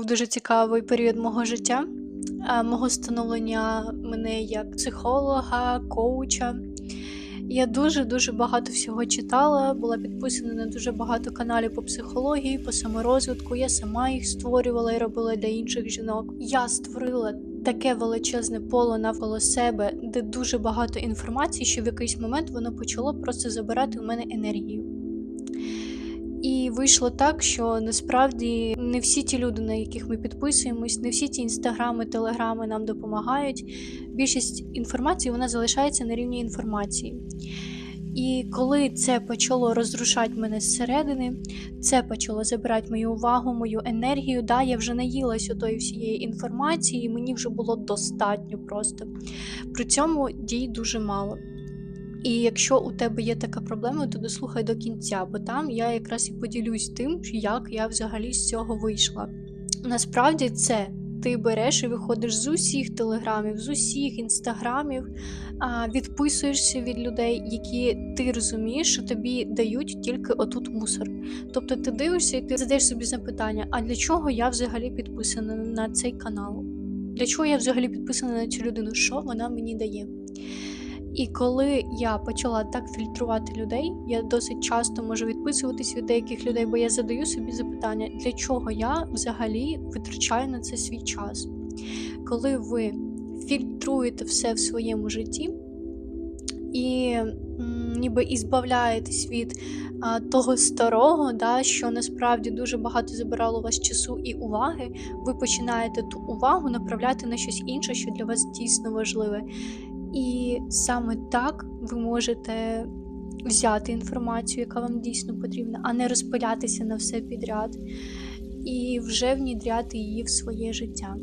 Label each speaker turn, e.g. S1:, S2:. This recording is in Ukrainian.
S1: був дуже цікавий період мого життя, мого становлення мене як психолога, коуча. Я дуже-дуже багато всього читала, була підписана на дуже багато каналів по психології, по саморозвитку. Я сама їх створювала і робила для інших жінок. Я створила таке величезне поле навколо себе, де дуже багато інформації, що в якийсь момент воно почало просто забирати у мене енергію. І вийшло так, що насправді не всі ті люди, на яких ми підписуємось, не всі ті інстаграми, телеграми нам допомагають. Більшість інформації вона залишається на рівні інформації. І коли це почало розрушати мене зсередини, це почало забирати мою увагу, мою енергію. Да, я вже наїлась отої всієї інформації, і мені вже було достатньо просто. При цьому дій дуже мало. І якщо у тебе є така проблема, то дослухай до кінця, бо там я якраз і поділюсь тим, як я взагалі з цього вийшла. Насправді це ти береш і виходиш з усіх телеграмів, з усіх інстаграмів, відписуєшся від людей, які ти розумієш, що тобі дають тільки отут мусор. Тобто ти дивишся і ти задаєш собі запитання: а для чого я взагалі підписана на цей канал? Для чого я взагалі підписана на цю людину? Що вона мені дає? І коли я почала так фільтрувати людей, я досить часто можу відписуватись від деяких людей, бо я задаю собі запитання, для чого я взагалі витрачаю на це свій час. Коли ви фільтруєте все в своєму житті і ніби ізбавляєтесь від а, того старого, да, що насправді дуже багато забирало у вас часу і уваги, ви починаєте ту увагу направляти на щось інше, що для вас дійсно важливе. І саме так ви можете взяти інформацію, яка вам дійсно потрібна, а не розпилятися на все підряд і вже внідряти її в своє життя.